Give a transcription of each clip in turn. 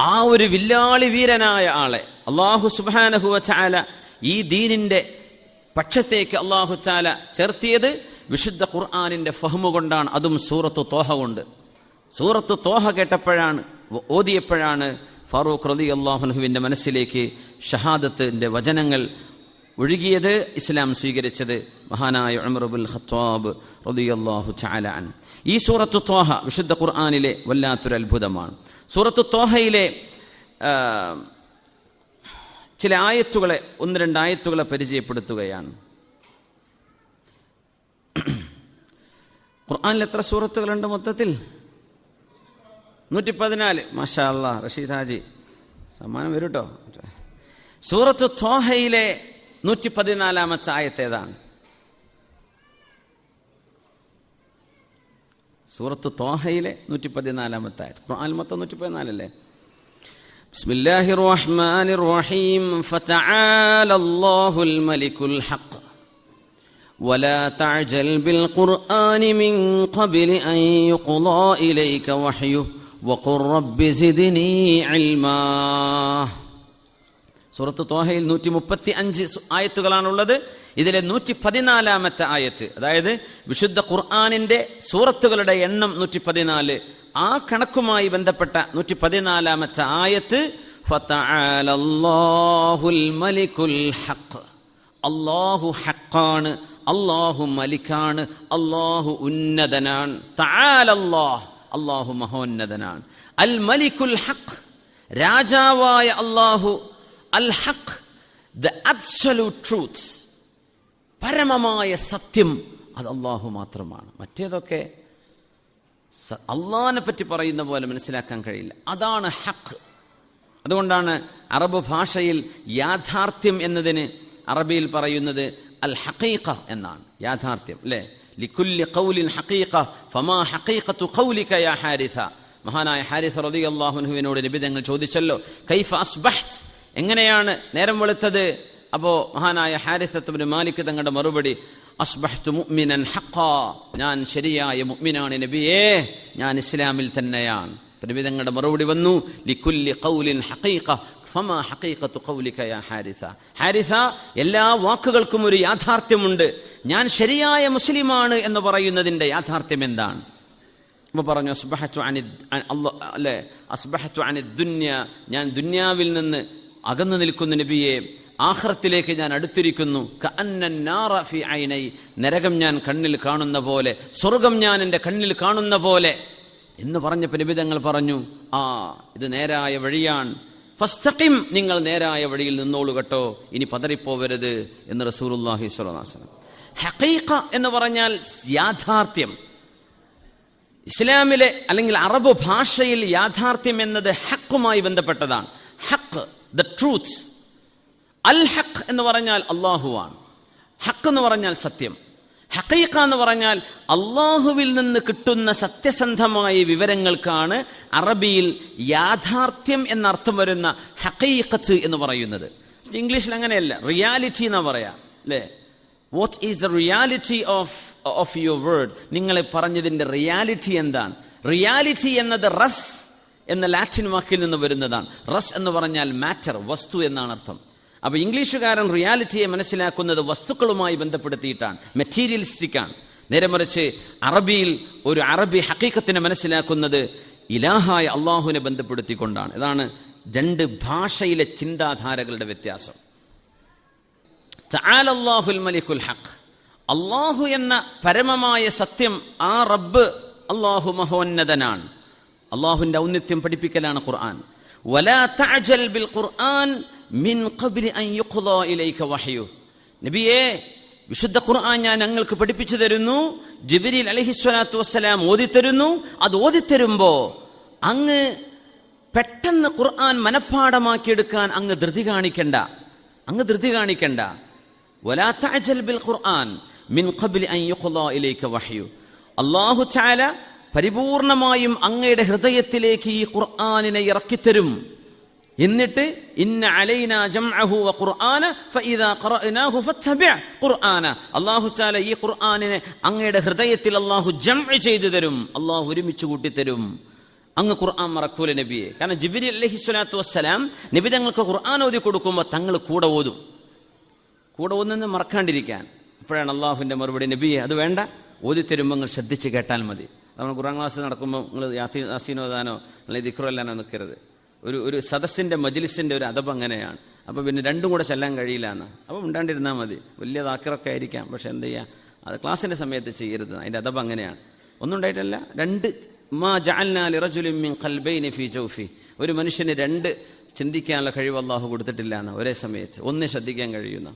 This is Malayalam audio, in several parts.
ആ ഒരു വില്ലാളി വീരനായ ആളെ അള്ളാഹു സുബാനഹുവ ഈ ദീനിന്റെ പക്ഷത്തേക്ക് അള്ളാഹു ചാല ചേർത്തിയത് വിശുദ്ധ ഖുർആാനിന്റെ ഫഹ്മു കൊണ്ടാണ്. അതും സൂറത്ത് തോഹ കൊണ്ട്. സൂറത്ത് തോഹ കേട്ടപ്പോഴാണ് ഓതിയപ്പോഴാണ് ഫാറൂഖ് റലി അള്ളാഹുനുഹുവിന്റെ മനസ്സിലേക്ക് ഷഹാദത്തിന്റെ വചനങ്ങൾ ഒഴുകിയത് ഇസ്ലാം സ്വീകരിച്ചത് മഹാനായ ഉമറുബുൽ ഖത്താബ് റളിയല്ലാഹു ചാലാൻ ഈ സൂറത്തു തോഹ വിശുദ്ധ ഖുർആാനിലെ വല്ലാത്തൊരു അത്ഭുതമാണ് സൂറത്തു തോഹയിലെ ചില ആയത്തുകളെ ഒന്ന് രണ്ട് ആയത്തുകളെ പരിചയപ്പെടുത്തുകയാണ്. ഖുർആാനിൽ എത്ര സൂറത്തുകളുണ്ട് മൊത്തത്തിൽ? നൂറ്റി പതിനാല് മാഷാ അള്ളാ റഷീദ് ഹാജി സമ്മാനം വരും കേട്ടോ സൂറത്ത് തോഹയിലെ നൂറ്റി പതിനാലാമത്തെ ആയത്തേതാണ് സൂറത്ത് തോഹയിലെ നൂറ്റി പതിനാലാമത്തെ ആയത് ഖുർആൻ മൊത്തം നൂറ്റി പതിനാലല്ലേ بسم الله الرحمن الرحيم فتعالى الله الملك الحق ولا تعجل بالقرآن من قبل أن يقضى إليك وحيه وقل رب زدني علما സൂറത്ത് തോഹയിൽ നൂറ്റി മുപ്പത്തി അഞ്ച് ആയത്തുകളാണുള്ളത്. ഇതിലെ നൂറ്റി പതിനാലാമത്തെ ആയത്ത് അതായത് വിശുദ്ധ ഖുർആാനിന്റെ സൂറത്തുകളുടെ എണ്ണം നൂറ്റി പതിനാല് ആ കണക്കുമായി ബന്ധപ്പെട്ട നൂറ്റി പതിനാലാമത്തെ ആയത്ത് അള്ളാഹു ഹക്കാണ് അള്ളാഹു മലിക്കാണ് അള്ളാഹു ഉന്നതനാണ്. തആലല്ലാഹ് അള്ളാഹു മഹോന്നതനാണ്. അൽ മലിക്കുൽ ഹഖ് രാജാവായ അള്ളാഹു അൽ ഹഖ് ദ അബ്സല്യൂട്ട് ട്രൂത്ത് പരമമായ സത്യം അത് അള്ളാഹു മാത്രമാണ്. മറ്റേതൊക്കെ അള്ളാഹിനെ പറ്റി പറയുന്ന പോലെ മനസ്സിലാക്കാൻ കഴിയില്ല. അതാണ് ഹക്ക് അതുകൊണ്ടാണ് അറബ് ഭാഷയിൽ യാഥാർത്ഥ്യം എന്നതിന് അറബിയിൽ പറയുന്നത് അൽ ഹഖീഖ എന്നാണ്. യാഥാർത്ഥ്യം അല്ലേ? ലിക്കുല്ലി ഖൗലിൻ ഹഖീഖ ഫമാ ഹക്കീഖത്തു ഖൗലിക യാ ഹാരിഥ. മഹാനായ ഹാരിഥ അള്ളാഹുനുവിനോട് നിബിതങ്ങൾ ചോദിച്ചല്ലോ കൈഫ അസ്ബഹ്ത്? എങ്ങനെയാണ് നേരം വെളുത്തത്? അപ്പോ മഹാനായ ഹാരിസത്തുബിന് മാലിക് തങ്ങളുടെ മറുപടി അസ്ബഹ്തു മുഅ്മിനൻ ഹഖാ. ഞാൻ ശരിയായ മുഅ്മിനാണ് നബിയേ ഞാൻ ഇസ്ലാമിൽ തന്നെയാണ്. നബി തങ്ങളുടെ മറുപടി വന്നു ലിക്കുല്ലി ഖൗലിൻ ഹഖീഖ ഫമാ ഖൗലിക യാ ഹാരിസ. ഹാരിസ എല്ലാ വാക്കുകൾക്കും ഒരു യാഥാർത്ഥ്യമുണ്ട്. ഞാൻ ശരിയായ മുസ്ലിമാണ് എന്ന് പറയുന്നതിന്റെ യാഥാർത്ഥ്യം എന്താണ്? അപ്പോൾ പറഞ്ഞു അസ്ബഹത്തു അനി അല്ല അസ്ബഹത്തു അനി ദുന്യ. ഞാൻ ദുന്യാവിൽ നിന്ന് അകന്നു നിൽക്കുന്ന നബിയെ ആഹ്റത്തിലേക്ക് ഞാൻ അടുത്തിരിക്കുന്നു. നരകം ഞാൻ കണ്ണിൽ കാണുന്ന പോലെ സ്വർഗം ഞാൻ എന്റെ കണ്ണിൽ കാണുന്ന പോലെ എന്ന് പറഞ്ഞപ്പോൾ നിബിതങ്ങൾ പറഞ്ഞു ആ ഇത് നേരായ വഴിയാണ്. ഫസ്തഖിം നിങ്ങൾ നേരായ വഴിയിൽ നിന്നോളൂ കേട്ടോ. ഇനി പതറിപ്പോവരുത് എന്ന് റസൂലുള്ളാഹി സ്വലനാസനം ഹഖീഖ എന്ന് പറഞ്ഞാൽ യാഥാർത്ഥ്യം. ഇസ്ലാമിലെ അല്ലെങ്കിൽ അറബ് ഭാഷയിൽ യാഥാർത്ഥ്യം എന്നത് ഹക്കുമായി ബന്ധപ്പെട്ടതാണ്. ദ ട്രൂത്ത് അൽ ഹക്ക് എന്ന് പറഞ്ഞാൽ അള്ളാഹുവാണ് ഹക്ക് എന്ന് പറഞ്ഞാൽ സത്യം. ഹക്കീഖ എന്ന് പറഞ്ഞാൽ അള്ളാഹുവിൽ നിന്ന് കിട്ടുന്ന സത്യസന്ധമായ വിവരങ്ങൾക്കാണ് അറബിയിൽ യാഥാർത്ഥ്യം എന്നർത്ഥം വരുന്ന ഹക്കീഖത്ത് എന്ന് പറയുന്നത്. ഇംഗ്ലീഷിൽ അങ്ങനെയല്ല റിയാലിറ്റി എന്നാ പറയാ അല്ലേ? What is the reality of of your word നിങ്ങളെ പറഞ്ഞതിന്റെ റിയാലിറ്റി എന്താണ്? റിയാലിറ്റി എന്നത് റസ് എന്ന ലാറ്റിൻ വാക്കിൽ നിന്ന് വരുന്നതാണ്. റസ് എന്ന് പറഞ്ഞാൽ മാറ്റർ വസ്തു എന്നാണ് അർത്ഥം. അപ്പോൾ ഇംഗ്ലീഷുകാരൻ റിയാലിറ്റിയെ മനസ്സിലാക്കുന്നത് വസ്തുക്കളുമായി ബന്ധപ്പെടുത്തിയിട്ടാണ് മെറ്റീരിയലിസ്റ്റിക് ആണ്. നേരെ മറിച്ച് അറബിയിൽ ഒരു അറബി ഹക്കീക്കത്തിനെ മനസ്സിലാക്കുന്നത് ഇലാഹായ അള്ളാഹുവിനെ ബന്ധപ്പെടുത്തിക്കൊണ്ടാണ്. ഇതാണ് രണ്ട് ഭാഷയിലെ ചിന്താധാരകളുടെ വ്യത്യാസം. മലിക്കുൽ ഹഖ്. അള്ളാഹു എന്ന പരമമായ സത്യം ആ റബ്ബ് അള്ളാഹു മഹോന്നതനാണ്. അള്ളാഹുവിന്റെ ഔന്നിത്യം പഠിപ്പിക്കലാണ് ഖുർആൻ. ബിൽ ഖുർആൻ മിൻ വിശുദ്ധ ഖുർആൻ ഞാൻ ഞങ്ങൾക്ക് പഠിപ്പിച്ചു തരുന്നു ജിബ്രീൽ അലൈഹിസ്വലാത്തു വസ്സലാം ഓതിത്തരുന്നു. അത് ഓതിത്തരുമ്പോ അങ്ങ് പെട്ടെന്ന് ഖുർആൻ മനഃപ്പാടമാക്കിയെടുക്കാൻ അങ്ങ് ധൃതി കാണിക്കണ്ട. അങ്ങ് ധൃതി കാണിക്കണ്ട. വലാ തഅജൽ ബിൽ ഖുർആൻ മിൻ ഖബിൽ അൻ യുഖ്ദാ ഇലൈക വഹ്യു. അല്ലാഹു തആല പരിപൂർണമായും അങ്ങയുടെ ഹൃദയത്തിലേക്ക് ഈ ഖുർആാനിനെ ഇറക്കിത്തരും. എന്നിട്ട് ഇന്ന അലൈന ജംഅഹു വ ഖുർആന ഖുർആന. അല്ലാഹു തആല ഈ ഖുർആനിനെ അങ്ങയുടെ ഹൃദയത്തിൽ അല്ലാഹു ജംഅ് ചെയ്തു തരും. അല്ലാഹു ഒരുമിച്ച് കൂട്ടി തരും അങ്ങ് ഖുർആൻ മറക്കൂല നബിയെ. കാരണം ജിബിരി അല്ലഹി സ്വലാത്തു വസ്സലാം നബി തങ്ങൾക്ക് ഖുർആൻ ഓതി കൊടുക്കുമ്പോൾ തങ്ങൾ കൂടെ ഓതും. കൂടെ ഓതുന്നത് മറക്കാണ്ടിരിക്കാൻ. അപ്പോഴാണ് അള്ളാഹുവിന്റെ മറുപടി നബിയെ അത് വേണ്ട. ഓതി തരുമ്പോൾ ശ്രദ്ധിച്ച് കേട്ടാൽ മതി. നമ്മൾ ഖുറാൻ ക്ലാസ് നടക്കുമ്പോൾ നിങ്ങൾ യാത്തി യാസീനോദാനോ അല്ലെങ്കിൽ ദിഖ്റല്ലാനോ നിൽക്കരുത്. ഒരു ഒരു സദസ്സിന്റെ മജിലിസിന്റെ ഒരു അതബ് അങ്ങനെയാണ്. അപ്പോൾ പിന്നെ രണ്ടും കൂടെ ചെല്ലാൻ കഴിയില്ല എന്ന് അപ്പോൾ ഉണ്ടാണ്ടിരുന്നാൽ മതി. വലിയ താക്കിറൊക്കെ ആയിരിക്കാം. പക്ഷെ എന്ത് ചെയ്യുക അത് ക്ലാസ്സിന്റെ സമയത്ത് ചെയ്യരുത്. അതിന്റെ അതബ് അങ്ങനെയാണ്. ഒന്നും ഉണ്ടായിട്ടല്ല. രണ്ട് മാ മിൻ ഖൽബൈനി ഫീ ജൗഫി. ഒരു മനുഷ്യന് രണ്ട് ചിന്തിക്കാനുള്ള കഴിവ് അള്ളാഹു കൊടുത്തിട്ടില്ല എന്ന് ഒരേ സമയത്ത്. ഒന്നേ ശ്രദ്ധിക്കാൻ കഴിയുന്ന.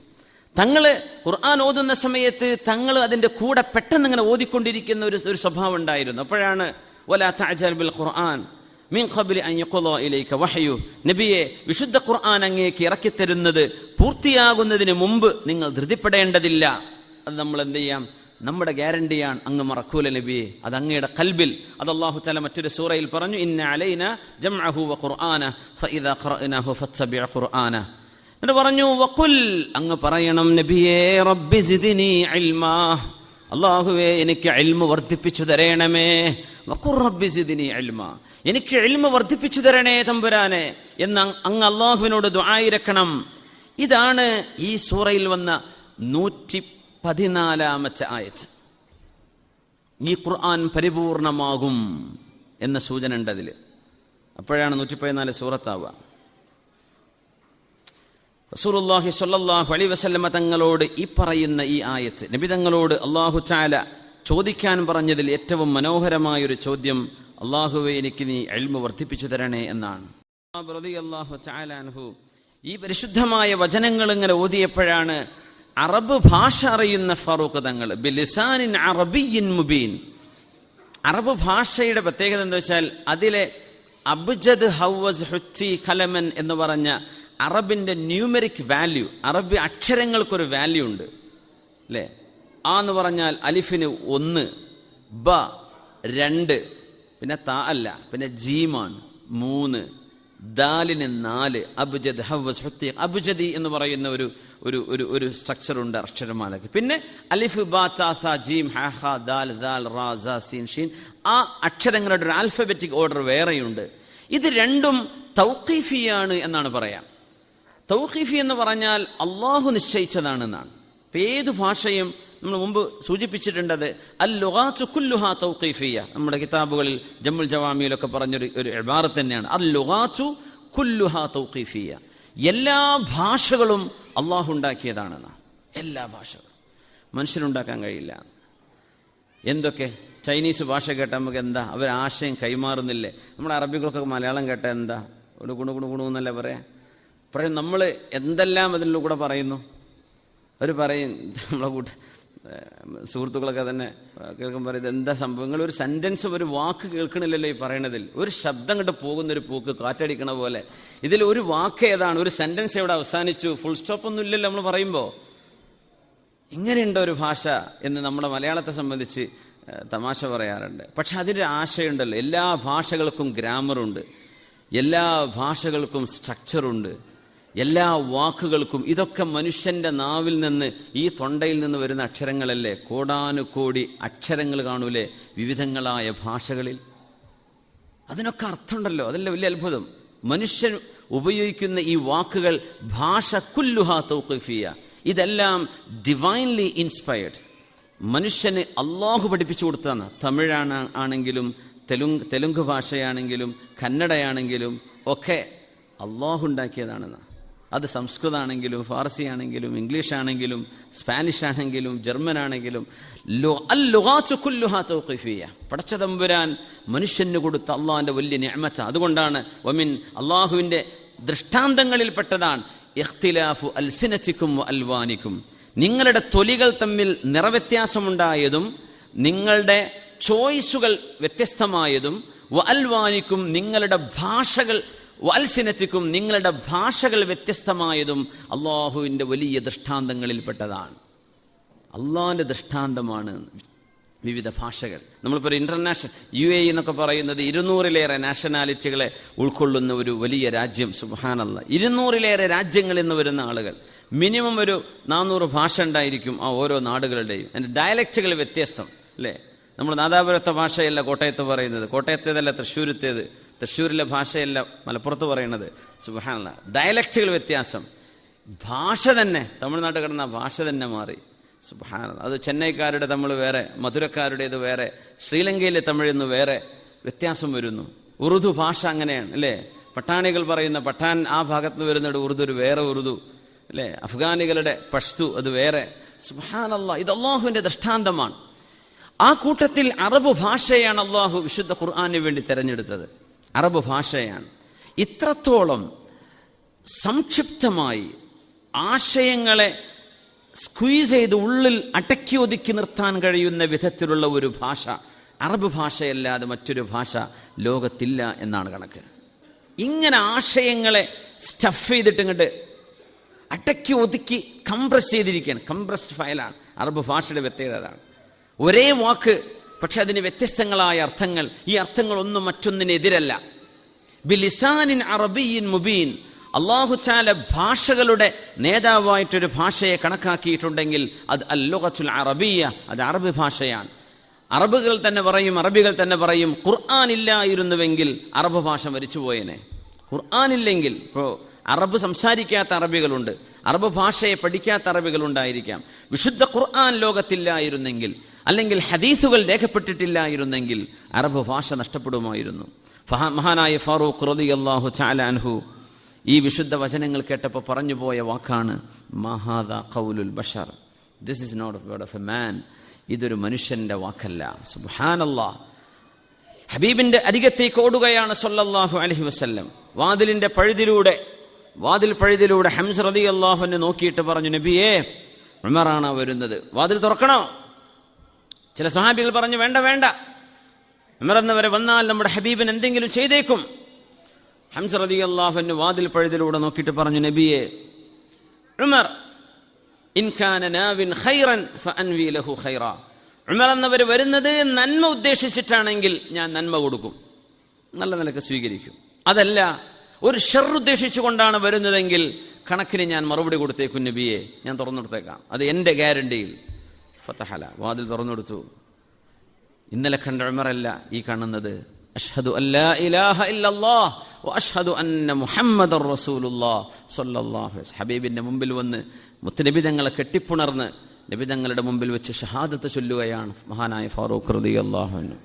തങ്ങൾ ഖുർആൻ ഓതുന്ന സമയത്ത് തങ്ങൾ അതിന്റെ കൂടെ പെട്ടെന്ന് ഇങ്ങനെ ഓതിക്കൊണ്ടിരിക്കുന്ന ഒരു ഒരു സ്വഭാവം ഉണ്ടായിരുന്നു. അപ്പോഴാണ് വലാ തഅജൽ ബിൽ ഖുർആൻ മിൻ ഖബ്ലി ഇലൈക വഹയു. നബിയെ വിശുദ്ധ ഖുർആൻ അങ്ങേക്ക് ഇറക്കിത്തരുന്നത് പൂർത്തിയാകുന്നതിന് മുമ്പ് നിങ്ങൾ ധൃതിപ്പെടേണ്ടതില്ല. അത് നമ്മൾ എന്ത് ചെയ്യാം? നമ്മുടെ ഗ്യാരണ്ടിയാണ് അങ്ങ് മറക്കൂല നബിയെ. അത് അങ്ങയുടെ കൽബിൽ. അത് അള്ളാഹു തല മറ്റൊരു സൂറയിൽ പറഞ്ഞു ഇന്ന അലൈന ജംഅഹു വ ഖുർആന ഫഇദാ ഖറഅനാഹു ഫത്തബിഅ ഖുർആന. എന്നിട്ട് പറഞ്ഞു വക്കുൽ അങ്ങ് പറയണം നബിയേ റബ്ബി സിദ്നി അൽമാ അള്ളാഹുവേ എനിക്ക് അൽമ വർദ്ധിപ്പിച്ചു തരണമേ. വക്കുർ റബ്ബി സിദ്നി ഇൽമാ. എനിക്ക് അൽമ വർദ്ധിപ്പിച്ചു തരണേ തമ്പുരാനെ. എന്ന് അങ് അങ്ങ് അള്ളാഹുവിനോട് ദ്വായിരക്കണം ഇതാണ് ഈ സൂറയിൽ വന്ന നൂറ്റി പതിനാലാമത്തെ ആയത്. ഈ ഖുർആൻ പരിപൂർണമാകും എന്ന സൂചന ഉണ്ട് അതിൽ അപ്പോഴാണ് നൂറ്റി പതിനാല് സൂറത്താവുക. റസൂലുള്ളാഹി സ്വല്ലല്ലാഹു അലൈഹി വസല്ലമ തങ്ങളോട് ഈ പറയുന്ന ഈ ആയത്ത് നബി തങ്ങളോട് അള്ളാഹു ചാല ചോദിക്കാൻ പറഞ്ഞതിൽ ഏറ്റവും മനോഹരമായൊരു ചോദ്യം അള്ളാഹുവെ എനിക്ക് നീ എൽമ വർദ്ധിപ്പിച്ചു തരണേ എന്നാണ്. ഈ പരിശുദ്ധമായ വചനങ്ങൾ ഇങ്ങനെ ഓതിയപ്പോഴാണ് അറബ് ഭാഷ അറിയുന്ന ഫറൂഖ് തങ്ങൾ മുബീൻ അറബ് ഭാഷയുടെ പ്രത്യേകത എന്താ വെച്ചാൽ അതിലെ അബ്ജദ് ഹൗവസ് ഹുത്തി ഖലമൻ എന്ന് പറഞ്ഞ അറബിന്റെ ന്യൂമെറിക് വാല്യൂ അറബി അക്ഷരങ്ങൾക്കൊരു വാല്യൂ ഉണ്ട്. അല്ലേ? ആ എന്ന് പറഞ്ഞാൽ അലിഫിന് ഒന്ന് ബ രണ്ട് പിന്നെ താ അല്ല പിന്നെ ജീമാണ് മൂന്ന് ദാലിന് നാല് അബുജദ് ഹവസ് അബുജദി എന്ന് പറയുന്ന ഒരു ഒരു ഒരു ഒരു സ്ട്രക്ചർ ഉണ്ട് അക്ഷരമാലയ്ക്ക് പിന്നെ അലിഫ് ബാ താ ജീം ഹ ദാൽ ദാൽ റാ സീൻ ഷീൻ ആ അക്ഷരങ്ങളുടെ ഒരു ആൽഫബറ്റിക് ഓർഡർ വേറെയുണ്ട്. ഇത് രണ്ടും തൗഖീഫിയാണ് എന്നാണ് പറയാം. തൗഖീഫി എന്ന് പറഞ്ഞാൽ അള്ളാഹു നിശ്ചയിച്ചതാണെന്നാണ്. ഇപ്പം ഏത് ഭാഷയും നമ്മൾ മുമ്പ് സൂചിപ്പിച്ചിട്ടുണ്ടത് അൽ ലുഹാച്ചു കുല്ലുഹാ തൗഖീഫിയ നമ്മുടെ കിതാബുകളിൽ ജമ്മുൽ ജവാമിയിലൊക്കെ പറഞ്ഞൊരു ഒരു ഇബാറത്ത് തന്നെയാണ്. അൽ ലുഹാച്ചു കുല്ലുഹാ തൗഖീഫിയ എല്ലാ ഭാഷകളും അള്ളാഹു ഉണ്ടാക്കിയതാണെന്നാണ് എല്ലാ ഭാഷകളും. മനുഷ്യനുണ്ടാക്കാൻ കഴിയില്ല. എന്തൊക്കെ? ചൈനീസ് ഭാഷ കേട്ട നമുക്ക് എന്താ? അവർ ആശയം കൈമാറുന്നില്ലേ? നമ്മുടെ അറബികൾക്കൊക്കെ മലയാളം കേട്ടാൽ എന്താ? ഒരു ഗുണു ഗുണു ഗുണു എന്നല്ലേ പറയാം? പറയും നമ്മൾ എന്തെല്ലാം അതിന്റെ കൂടെ പറയുന്നു? അവർ പറയും നമ്മളെ കൂട്ട സുഹൃത്തുക്കളൊക്കെ തന്നെ കേൾക്കുമ്പോൾ പറയും എന്താ സംഭവം? നിങ്ങൾ ഒരു സെന്റൻസ് ഒരു വാക്ക് കേൾക്കണില്ലല്ലോ ഈ പറയണതിൽ. ഒരു ശബ്ദം കണ്ട് പോകുന്ന ഒരു പൂക്ക് കാറ്റടിക്കണ പോലെ. ഇതിൽ ഒരു വാക്ക് ഏതാണ്? ഒരു സെന്റൻസ് എവിടെ അവസാനിച്ചു? ഫുൾ സ്റ്റോപ്പ് ഒന്നും ഇല്ലല്ലോ നമ്മൾ പറയുമ്പോൾ ഇങ്ങനെയുണ്ട് ഒരു ഭാഷ എന്ന് നമ്മുടെ മലയാളത്തെ സംബന്ധിച്ച് തമാശ പറയാറുണ്ട്. പക്ഷെ അതിന്റെ ആശയമുണ്ടല്ലോ. എല്ലാ ഭാഷകൾക്കും ഗ്രാമറുണ്ട്. എല്ലാ ഭാഷകൾക്കും സ്ട്രക്ചറുണ്ട് എല്ലാ വാക്കുകൾക്കും ഇതൊക്കെ മനുഷ്യന്റെ നാവിൽ നിന്ന് ഈ തൊണ്ടയിൽ നിന്ന് വരുന്ന അക്ഷരങ്ങളല്ലേ? കോടാനുകോടി അക്ഷരങ്ങൾ കാണൂലേ? വിവിധങ്ങളായ ഭാഷകളിൽ. അതിനൊക്കെ അർത്ഥമുണ്ടല്ലോ. അതല്ലേ വലിയ അത്ഭുതം. മനുഷ്യൻ ഉപയോഗിക്കുന്ന ഈ വാക്കുകൾ ഭാഷ കുല്ലുഹാ തൗഖിഫിയ ഇതെല്ലാം ഡിവൈൻലി ഇൻസ്പയർഡ് മനുഷ്യന് അള്ളാഹു പഠിപ്പിച്ചു കൊടുത്തതാണ്. തമിഴാണ് ആണെങ്കിലും തെലുങ്ക് തെലുങ്ക് ഭാഷയാണെങ്കിലും കന്നഡയാണെങ്കിലും ഒക്കെ അള്ളാഹു ഉണ്ടാക്കിയതാണെന്ന്. അത് സംസ്കൃതമാണെങ്കിലും ഫാർസി ആണെങ്കിലും ഇംഗ്ലീഷ് ആണെങ്കിലും സ്പാനിഷ് ആണെങ്കിലും ജർമ്മൻ ആണെങ്കിലും ലു- അൽ ലുഗാത്തു കുല്ലുഹാ തൗഖീഫിയ്യ. പടച്ച തമ്പുരാൻ മനുഷ്യന് കൊടുത്ത അള്ളാഹിന്റെ വലിയ നിഅമത്ത. അതുകൊണ്ടാണ് വമിൻ അള്ളാഹുവിന്റെ ദൃഷ്ടാന്തങ്ങളിൽപ്പെട്ടതാണ് ഇഖ്തിലാഫു അൽസിനത്തിക്കും അൽവാനിക്കും. നിങ്ങളുടെ തൊലികൾ തമ്മിൽ നിറവ്യത്യാസമുണ്ടായതും നിങ്ങളുടെ ചോയ്സുകൾ വ്യത്യസ്തമായതും അൽവാനിക്കും നിങ്ങളുടെ ഭാഷകൾ വത്സിനത്തിക്കും നിങ്ങളുടെ ഭാഷകൾ വ്യത്യസ്തമായതും അള്ളാഹുവിന്റെ വലിയ ദൃഷ്ടാന്തങ്ങളിൽപ്പെട്ടതാണ്. അള്ളാഹിന്റെ ദൃഷ്ടാന്തമാണ് വിവിധ ഭാഷകൾ. നമ്മളിപ്പോൾ ഒരു ഇന്റർനാഷണൽ യു എ എന്നൊക്കെ പറയുന്നത് ഇരുന്നൂറിലേറെ നാഷണാലിറ്റികളെ ഉൾക്കൊള്ളുന്ന ഒരു വലിയ രാജ്യം സുഹാനല്ല ഇരുന്നൂറിലേറെ രാജ്യങ്ങളിൽ നിന്ന് വരുന്ന ആളുകൾ. മിനിമം ഒരു നാനൂറ് ഭാഷ ഉണ്ടായിരിക്കും ആ ഓരോ നാടുകളുടെയും. അതിന്റെ ഡയലക്റ്റുകൾ വ്യത്യസ്തം അല്ലേ? നമ്മൾ നാദാപുരത്തെ ഭാഷയല്ല കോട്ടയത്ത് പറയുന്നത്. കോട്ടയത്തേതല്ല തൃശ്ശൂരത്തേത്. തൃശ്ശൂരിലെ ഭാഷയല്ല മലപ്പുറത്ത് പറയുന്നത്. സുബഹാനല്ല. ഡയലക്റ്റുകൾ വ്യത്യാസം. ഭാഷ തന്നെ തമിഴ്നാട് കിടന്ന ഭാഷ തന്നെ മാറി. സുബഹാന അത് ചെന്നൈക്കാരുടെ തമിഴ് വേറെ മധുരക്കാരുടേത് വേറെ ശ്രീലങ്കയിലെ തമിഴിന്ന് വേറെ വ്യത്യാസം വരുന്നു. ഉറുദു ഭാഷ അങ്ങനെയാണ് അല്ലേ? പട്ടാണികൾ പറയുന്ന പട്ടാൻ ആ ഭാഗത്ത് നിന്ന് വരുന്നത് ഉറുദു ഒരു വേറെ ഉറുദു അല്ലേ? അഫ്ഗാനികളുടെ പഷ്തു അത് വേറെ. സുബാനല്ല ഇത് അള്ളാഹുവിന്റെ ദൃഷ്ടാന്തമാണ്. ആ കൂട്ടത്തിൽ അറബ് ഭാഷയാണ് അള്ളാഹു വിശുദ്ധ ഖുർആാനു വേണ്ടി തിരഞ്ഞെടുത്തത്. അറബ് ഭാഷയാണ്. ഇത്രത്തോളം സംക്ഷിപ്തമായി ആശയങ്ങളെ സ്ക്വീസ് ചെയ്ത് ഉള്ളിൽ അടക്കി ഒതുക്കി നിർത്താൻ കഴിയുന്ന വിധത്തിലുള്ള ഒരു ഭാഷ അറബ് ഭാഷയല്ലാതെ മറ്റൊരു ഭാഷ ലോകത്തില്ല എന്നാണ് കണക്ക്. ഇങ്ങനെ ആശയങ്ങളെ സ്റ്റഫ് ചെയ്തിട്ട് ഇങ്ങോട്ട് അടക്കി ഒതുക്കി കംപ്രസ് ചെയ്തിരിക്കുകയാണ്. കംപ്രസ്ഡ് ഫയലാണ് അറബ് ഭാഷയുടെ അതാണ്. ഒരേ വാക്ക് പക്ഷെ അതിന് വ്യത്യസ്തങ്ങളായ അർത്ഥങ്ങൾ. ഈ അർത്ഥങ്ങളൊന്നും മറ്റൊന്നിനെതിരല്ല. ബിലിസാനിൻ അറബിയിൻ മുബീൻ അള്ളാഹുചാല ഭാഷകളുടെ നേതാവായിട്ടൊരു ഭാഷയെ കണക്കാക്കിയിട്ടുണ്ടെങ്കിൽ അത് അല്ലുഖത്തുൽ അറബിയ അത് അറബി ഭാഷയാണ്. അറബുകൾ തന്നെ പറയും അറബികൾ തന്നെ പറയും ഖുർആൻ ഇല്ലായിരുന്നുവെങ്കിൽ അറബ് ഭാഷ മരിച്ചു പോയനെ ഖുർആൻ ഇല്ലെങ്കിൽ ഇപ്പോൾ അറബ് സംസാരിക്കാത്ത അറബികളുണ്ട്. അറബ് ഭാഷയെ പഠിക്കാത്ത അറബികളുണ്ടായിരിക്കാം. വിശുദ്ധ ഖുർആൻ ലോകത്തില്ലായിരുന്നെങ്കിൽ അല്ലെങ്കിൽ ഹദീസുകൾ രേഖപ്പെട്ടിട്ടില്ലായിരുന്നെങ്കിൽ അറബ് ഭാഷ നഷ്ടപ്പെടുമായിരുന്നു. ഫഹ- മഹാനായ ഫാറൂഖ് റതി അള്ളാഹു ചാലാൻഹു ഈ വിശുദ്ധ വചനങ്ങൾ കേട്ടപ്പോൾ പറഞ്ഞു പോയ വാക്കാണ് മഹാദ കൗലുൽ Bashar. This is not word of a man ഇതൊരു മനുഷ്യന്റെ വാക്കല്ല. സുബാനല്ലാ ഹബീബിന്റെ അരികത്തേക്ക് ഓടുകയാണ് സൊല്ലാഹു അലഹി വസ്ല്ലം. വാതിലിന്റെ പഴുതിലൂടെ വാതിൽ പഴുതിലൂടെ ഹംസ് റതി അള്ളാഹുവിനെ നോക്കിയിട്ട് പറഞ്ഞു നബിയേ ഉമറാണ് വരുന്നത്. വാതിൽ തുറക്കണോ? ചില സ്വഹാബികൾ പറഞ്ഞു വേണ്ട വേണ്ട. ഉമറന്നവരെ വന്നാൽ നമ്മുടെ ഹബീബിന് എന്തെങ്കിലും ചെയ്തേക്കും. ഹംസ റതി അള്ളാഹുവിന് വാതിൽ പഴുതിലൂടെ നോക്കിയിട്ട് പറഞ്ഞു നബിയെ ഉമർ ഉമർ വരുന്നത് നന്മ ഉദ്ദേശിച്ചിട്ടാണെങ്കിൽ ഞാൻ നന്മ കൊടുക്കും. നല്ല നിലയ്ക്ക് സ്വീകരിക്കും. അതല്ല ഒരു ഷെർ ഉദ്ദേശിച്ചുകൊണ്ടാണ് വരുന്നതെങ്കിൽ കണക്കിന് ഞാൻ മറുപടി കൊടുത്തേക്കും നബിയെ ഞാൻ തുറന്നെടുത്തേക്കാം അത് എന്റെ ഗ്യാരണ്ടിയിൽ. ഫതഹല. വാതിൽ തുറന്നു കൊടുത്തു ഇന്നലെ കണ്ട ഉമറല്ല ഈ കാണുന്നത്. അഷ്ഹദു അല്ലാ ഇലാഹ ഇല്ലല്ലാഹ് അഷ്ഹദു അന്ന സ്വല്ലല്ലാഹു അലൈഹി വസല്ലം. ഹബീബിന്റെ മുമ്പിൽ വന്ന് മുത്തുനബി തങ്ങളെ കെട്ടിപ്പുണർന്ന് നബി തങ്ങളുടെ മുമ്പിൽ വെച്ച് ഷഹാദത്ത് ചൊല്ലുകയാണ് മഹാനായ ഫാറൂഖ് റളിയല്ലാഹു അൻഹു.